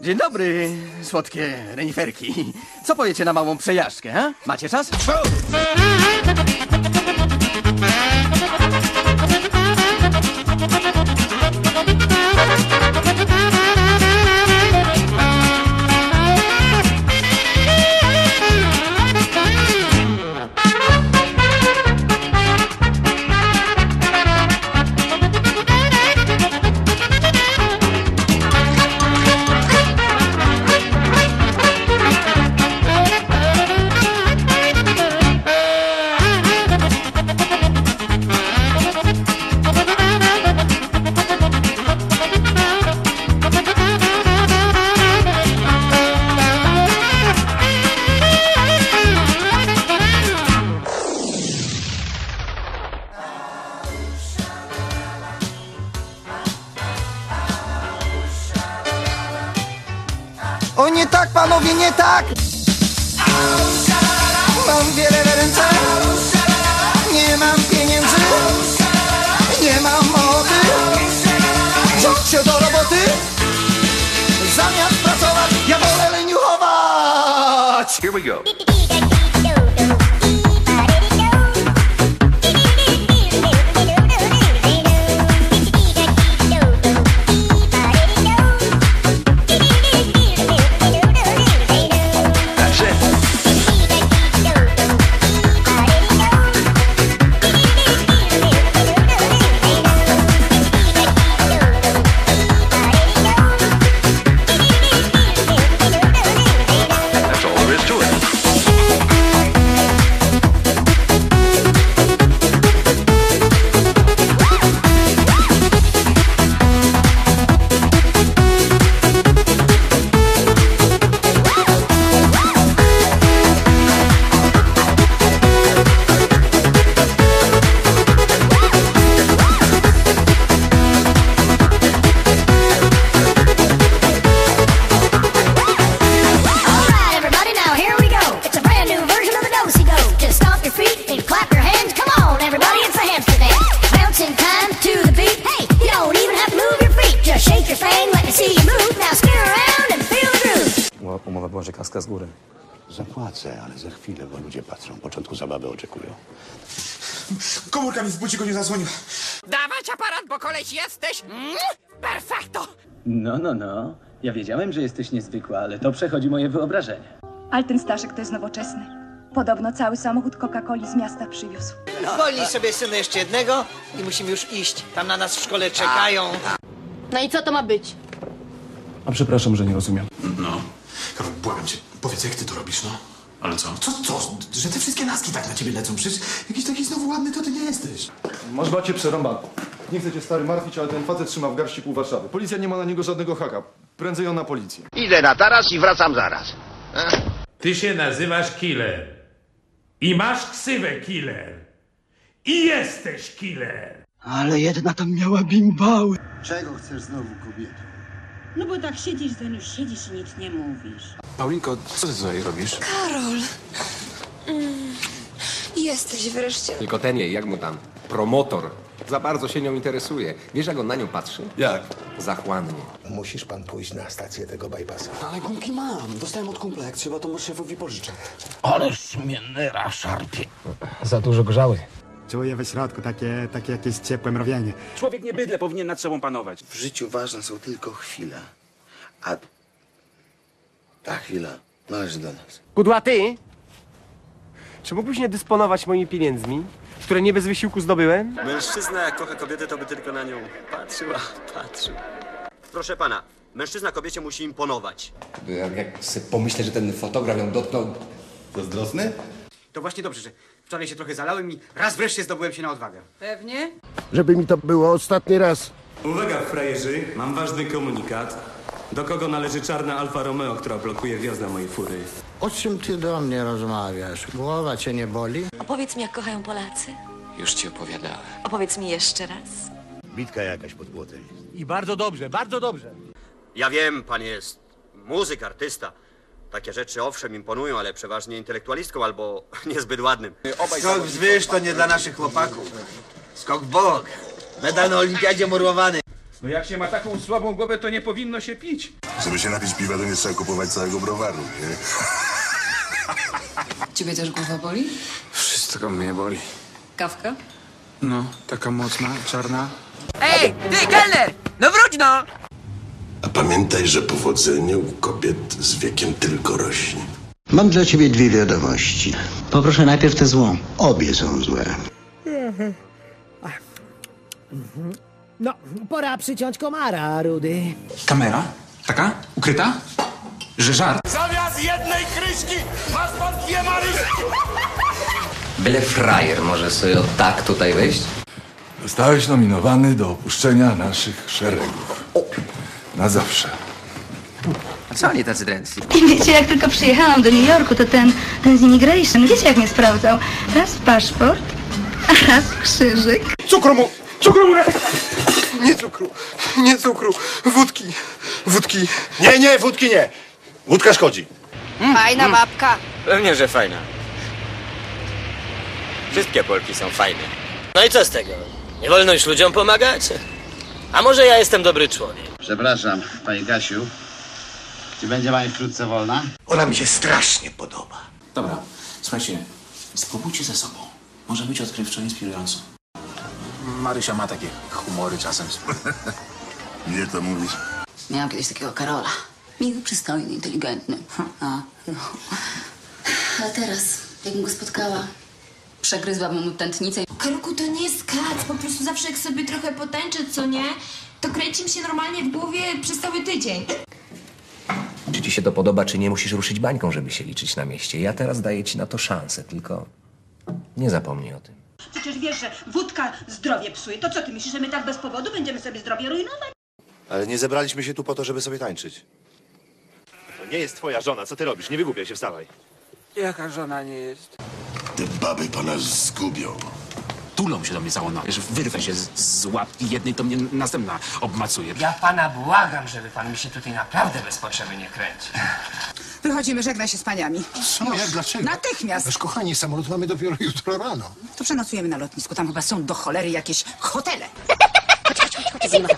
Dzień dobry, słodkie reniferki. Co powiecie na małą przejażdżkę, a? Macie czas? Nie tak, panowie, nie tak! Mam wiele ręce, nie mam pieniędzy, nie mam mowy. Rzuć się do roboty, zamiast pracować, ja wolę leniuchować. Here we go. Góry. Zapłacę, ale za chwilę, bo ludzie patrzą. Początku zabawy oczekują. Komórka mi w buciku nie zasłoniła. Dawać aparat, bo koleś jesteś... Mm, perfekto! No, no, no. Ja wiedziałem, że jesteś niezwykła, ale to przechodzi moje wyobrażenie. Ale ten Staszek to jest nowoczesny. Podobno cały samochód Coca-Coli z miasta przywiózł. Wolnij sobie, synu, jeszcze jednego i musimy już iść. Tam na nas w szkole czekają. No i co to ma być? A przepraszam, że nie rozumiem. No. Karol, błagam cię, powiedz jak ty to robisz, no. Ale co? Co, co? Że te wszystkie laski tak na ciebie lecą? Przecież jakiś taki znowu ładny to ty nie jesteś. Masz bacie przerąba. Nie chcę cię stary martwić, ale ten facet trzyma w garści pół Warszawy. Policja nie ma na niego żadnego haka. Prędzej on na policję. Idę na taras i wracam zaraz. Ty się nazywasz Killer. I masz ksywę Killer. I jesteś Killer. Ale jedna tam miała bimbały. Czego chcesz znowu, kobieto? No bo tak siedzisz, Zenuś, siedzisz i nic nie mówisz. Paulinko, co ty tutaj robisz? Karol. Jesteś wreszcie. Tylko ten jej, jak mu tam? Promotor. Za bardzo się nią interesuje. Wiesz, jak on na nią patrzy? Jak? Zachłannie. Musisz pan pójść na stację tego bypassa. Ale gumki mam. Dostałem od kumpla. Jak trzeba, to może szefowi pożyczę. Ależ mnie nera szarpie. Za dużo grzały. Czuję we środku takie, takie jakieś ciepłe mrowienie. Człowiek nie bydle powinien nad sobą panować. W życiu ważne są tylko chwile. A ta chwila należy do nas. Kudłaty? Czy mógłbyś nie dysponować moimi pieniędzmi, które nie bez wysiłku zdobyłem? Mężczyzna, jak kocha kobietę, to by tylko na nią patrzyła, patrzył. Proszę pana, mężczyzna kobiecie musi imponować. Jak, jak sobie pomyślę, że ten fotograf ją dotknął... Zazdrosny? To właśnie dobrze, że wczoraj się trochę zalałem i raz wreszcie zdobyłem się na odwagę. Pewnie? Żeby mi to było ostatni raz. Uwaga, frajerzy, mam ważny komunikat. Do kogo należy czarna Alfa Romeo, która blokuje wjazd na mojej fury? O czym ty do mnie rozmawiasz? Głowa cię nie boli? Opowiedz mi, jak kochają Polacy. Już ci opowiadałem. Opowiedz mi jeszcze raz. Bitka jakaś pod płotem. I bardzo dobrze, bardzo dobrze. Ja wiem, pan jest muzyk, artysta. Takie rzeczy owszem imponują, ale przeważnie intelektualistką albo niezbyt ładnym. Skok wzwyż to nie dla naszych chłopaków. Skok w bok. Medal na olimpiadzie murowany. No jak się ma taką słabą głowę, to nie powinno się pić. Żeby się napić piwa, to nie trzeba kupować całego browaru, nie? Ciebie też głowa boli? Wszystko mnie boli. Kawka? No, taka mocna, czarna. Ej, ty, kelner! No wróć no! A pamiętaj, że powodzenie u kobiet z wiekiem tylko rośnie. Mam dla ciebie dwie wiadomości. Poproszę najpierw tę złą. Obie są złe. No, pora przyciąć komara, Rudy. Kamera? Taka? Ukryta? Że żart? Zamiast jednej kryśki masz pan dwie maryśki! Byle frajer może sobie o tak tutaj wejść? Zostałeś nominowany do opuszczenia naszych szeregów. Na zawsze. A co oni tacy drętwi? Wiecie, jak tylko przyjechałam do New Yorku, to ten, ten z immigration, wiecie jak mnie sprawdzał? Raz paszport, a raz krzyżyk. Cukru mu! Cukru mu! Nie cukru, nie cukru. Wódki, wódki. Nie, nie, wódki nie. Wódka szkodzi. Fajna babka. Pewnie, że fajna. Wszystkie Polki są fajne. No i co z tego? Nie wolno już ludziom pomagać? A może ja jestem dobry człowiek? Przepraszam, pani Kasiu. Czy będzie pani wkrótce wolna? Ona mi się strasznie podoba. Dobra, słuchajcie, spróbujcie ze sobą. Może być odkrywczo inspirująco. Marysia ma takie humory czasem. Nie to mówisz. Miałam kiedyś takiego Karola. Miły, przystojny, inteligentny. A, no. Ale teraz, jakbym go spotkała, przegryzłabym mu tętnicę. Karolku, to nie jest kac. Po prostu zawsze jak sobie trochę potańczę, co nie, to kręci mi się normalnie w głowie przez cały tydzień. Czy ci się to podoba, czy nie, musisz ruszyć bańką, żeby się liczyć na mieście. Ja teraz daję ci na to szansę, tylko nie zapomnij o tym. Przecież wiesz, że wódka zdrowie psuje. To co ty myślisz, że my tak bez powodu będziemy sobie zdrowie rujnować? Ale nie zebraliśmy się tu po to, żeby sobie tańczyć. To nie jest twoja żona, co ty robisz? Nie wygłupiaj się, wstawaj. Jaka żona nie jest? Te baby pana zgubią. Tulą się do mnie całą noc. Wyrwę się z, z łapki jednej, to mnie następna obmacuje. Ja pana błagam, żeby pan mi się tutaj naprawdę bez potrzeby nie kręcił. Wychodzimy, żegnaj się z paniami. Co? Jak, dlaczego? Natychmiast. Nasz kochani, samolot mamy dopiero jutro rano. To przenocujemy na lotnisku. Tam chyba są do cholery jakieś hotele. Zima.